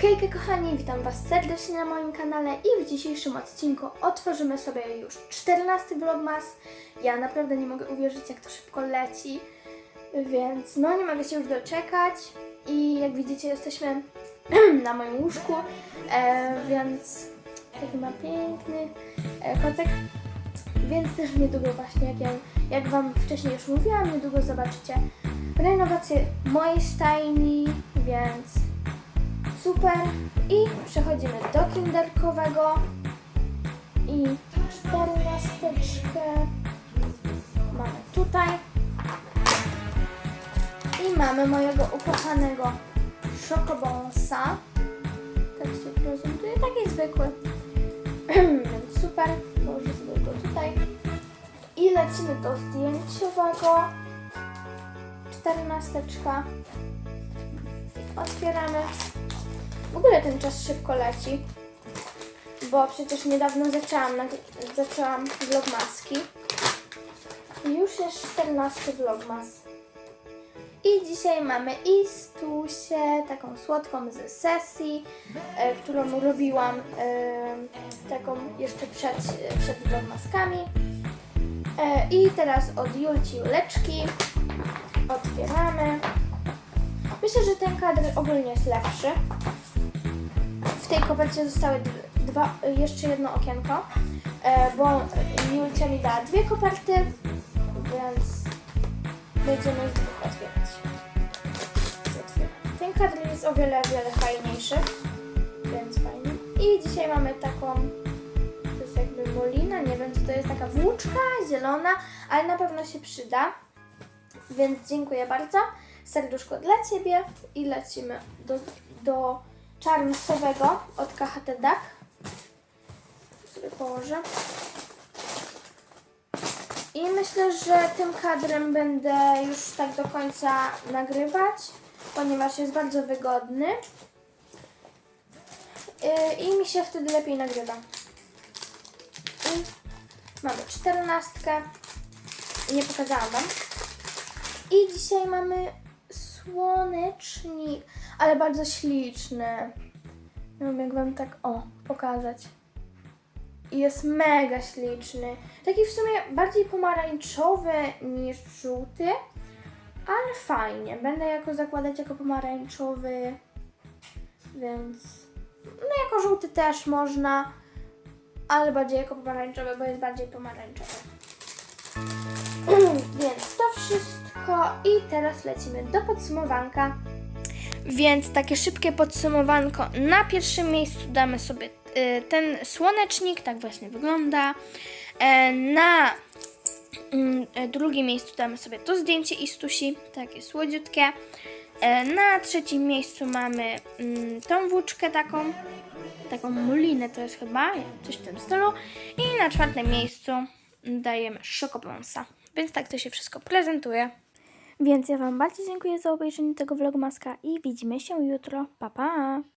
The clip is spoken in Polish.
Hejka kochani, witam Was serdecznie na moim kanale i w dzisiejszym odcinku otworzymy sobie już 14 vlogmas. Ja naprawdę nie mogę uwierzyć jak to szybko leci, więc no nie mogę się już doczekać i jak widzicie jesteśmy na moim łóżku, e, więc taki ma piękny e, kotek, więc też niedługo właśnie, jak, ja, jak Wam wcześniej już mówiłam, niedługo zobaczycie renowację mojej stajni, więc super. I przechodzimy do kinderkowego i czternasteczkę mamy tutaj. I mamy mojego ukochanego szokobonsa. Tak się prezentuje, taki zwykły. Super, położę sobie go tutaj. I lecimy do zdjęciowego. Czternasteczka. Otwieramy. W ogóle ten czas szybko leci, bo przecież niedawno zaczęłam, zaczęłam vlogmaski. Już jest 14 vlogmas. I dzisiaj mamy Istusię, taką słodką z sesji, e, którą robiłam e, taką jeszcze przed, przed vlogmaskami. E, I teraz od Julci Juleczki otwieramy. Myślę, że ten kadr ogólnie jest lepszy. W tej kopercie zostały dwa, jeszcze jedno okienko, e, bo Julcia mi dała dwie koperty, więc będziemy z dwóch otwierać. Ten kadr jest o wiele, wiele fajniejszy, więc fajnie. I dzisiaj mamy taką, to jest jakby molina, nie wiem co to jest, taka włóczka zielona, ale na pewno się przyda. Więc dziękuję bardzo. Serduszko dla Ciebie i lecimy do, do czarnsowego od KHT DAC. Sobie położę. I myślę, że tym kadrem będę już tak do końca nagrywać, ponieważ jest bardzo wygodny. Yy, I mi się wtedy lepiej nagrywa. I mamy czternastkę. Nie pokazałam Wam. I dzisiaj mamy słonecznik, ale bardzo śliczny. Nie wiem jak wam tak, o, pokazać. I jest mega śliczny. Taki w sumie bardziej pomarańczowy niż żółty, ale fajnie. Będę jako zakładać jako pomarańczowy, więc no jako żółty też można, ale bardziej jako pomarańczowy, bo jest bardziej pomarańczowy. Więc to wszystko i teraz lecimy do podsumowanka. Więc takie szybkie podsumowanko. Na pierwszym miejscu damy sobie y, ten słonecznik, tak właśnie wygląda. E, na mm, e, drugim miejscu damy sobie to zdjęcie Istusi, takie słodziutkie. E, na trzecim miejscu mamy mm, tą włóczkę taką, taką mulinę to jest chyba, coś w tym stylu. I na czwartym miejscu dajemy szokobonsa. Więc tak to się wszystko prezentuje. Więc ja Wam bardzo dziękuję za obejrzenie tego vlogmaska i widzimy się jutro. Pa, pa!